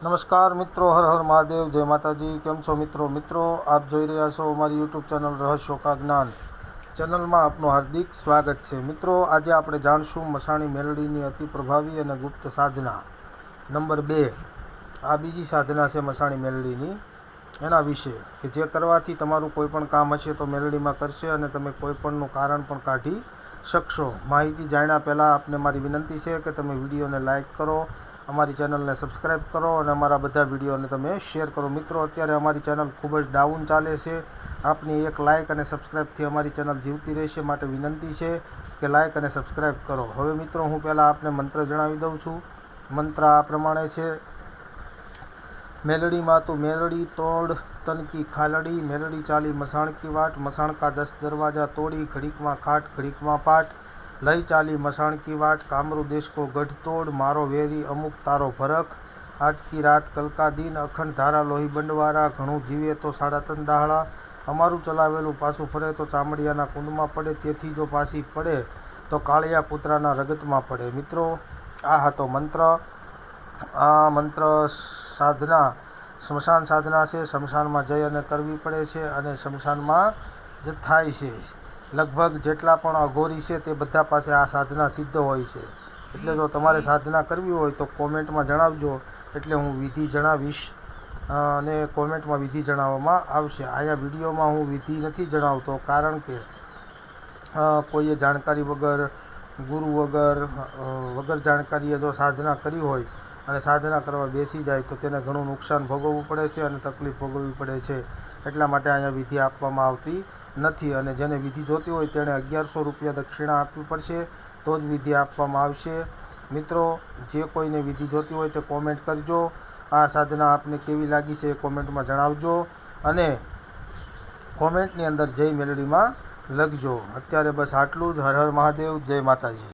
નમસ્કાર મિત્રો, હર હર મહાદેવ, જય માતાજી. કેમ છો મિત્રો? મિત્રો, આપ જોઈ રહ્યા છો અમારી યુટ્યુબ ચેનલ રહસ્યોકા જ્ઞાન ચેનલમાં આપનું હાર્દિક સ્વાગત છે. મિત્રો, આજે આપણે જાણશું મસાણી મેલડીની અતિ પ્રભાવી અને ગુપ્ત સાધના નંબર બે. આ બીજી સાધના છે મસાણી મેલડીની. એના વિશે કે જે કરવાથી તમારું કોઈપણ કામ હશે તો મેલડીમાં કરશે અને તમે કોઈપણનું કારણ પણ કાઢી શકશો. માહિતી જાણ્યા પહેલાં આપને મારી વિનંતી છે કે તમે વિડીયોને લાઇક કરો અમારી ચેનલને સબસ્ક્રાઈબ કરો અને અમારા બધા વિડીયોને તમે શેર કરો. મિત્રો, અત્યારે અમારી ચેનલ ખૂબ જ ડાઉન ચાલે છે. આપની એક લાઇક અને સબસ્ક્રાઈબથી અમારી ચેનલ જીવતી રહેશે માટે વિનંતી છે કે લાઇક અને સબસ્ક્રાઈબ કરો. હવે મિત્રો, હું પહેલાં આપને મંત્ર જણાવી દઉં છું. મંત્ર આ પ્રમાણે છે. મેલડીમાં તું મેલડી તોડ તનકી ખાલડી, મેલડી ચાલી મસાણકી વાટ, મસાણકા દસ દરવાજા તોડી, ઘડીકમાં ખાટ, ઘડીકમાં પાટ લઈ ચાલી મસાણ કી વાટ કામરૂ દેશ કો ગઢ તોડ, મારો વેરી અમુક તારો ભરખ. આજ કી રાત કલકા દિન અખંડ ધારા લોહી બંડવારા, ઘણું જીવે તો સાડા ત્રણ દાહડા અમારું ચલાવેલું પાછું ફરે તો ચામડિયાના કુંડમાં પડે, તેથી જો પાછી પડે તો કાળિયા કૂતરાના રગતમાં પડે. મિત્રો, આ હતો મંત્ર. આ મંત્ર સાધના, સ્મશાન સાધના છે. સ્મશાનમાં જઈ અને કરવી પડે છે અને સ્મશાનમાં જ થાય છે. લગભગ જેટલા પણ અઘોરી છે તે બધા પાસે આ સાધના સિદ્ધ હોય છે. એટલે જો તમારે સાધના કરવી હોય તો કોમેન્ટમાં જણાવજો. એટલે હું વિધિ જણાવીશ. અને કોમેન્ટમાં વિધિ જણાવવામાં આવશે. અહીંયા વિડીયોમાં હું વિધિ નથી જણાવતો કારણ કે કોઈએ જાણકારી વગર, ગુરુ વગર વગર જાણકારીએ જો સાધના કરી હોય અને સાધના કરવા બેસી જાય તો તેને ઘણું નુકસાન ભોગવવું પડે છે અને તકલીફ ભોગવવી પડે છે. એટલા માટે અહીંયા વિધિ આપવામાં આવતી નથી અને જેને વિધિ જોતી હોય તેણે અગિયારસો રૂપિયા દક્ષિણા આપવી પડશે, તો જ વિધિ આપવામાં આવશે. મિત્રો, જે કોઈને વિધિ જોતી હોય તે કોમેન્ટ કરજો. આ સાધના આપને કેવી લાગી છે એ કોમેન્ટમાં જણાવજો અને કોમેન્ટની અંદર જય મેલડીમાં લખજો. અત્યારે બસ આટલું જ. હર હર મહાદેવ, જય માતાજી.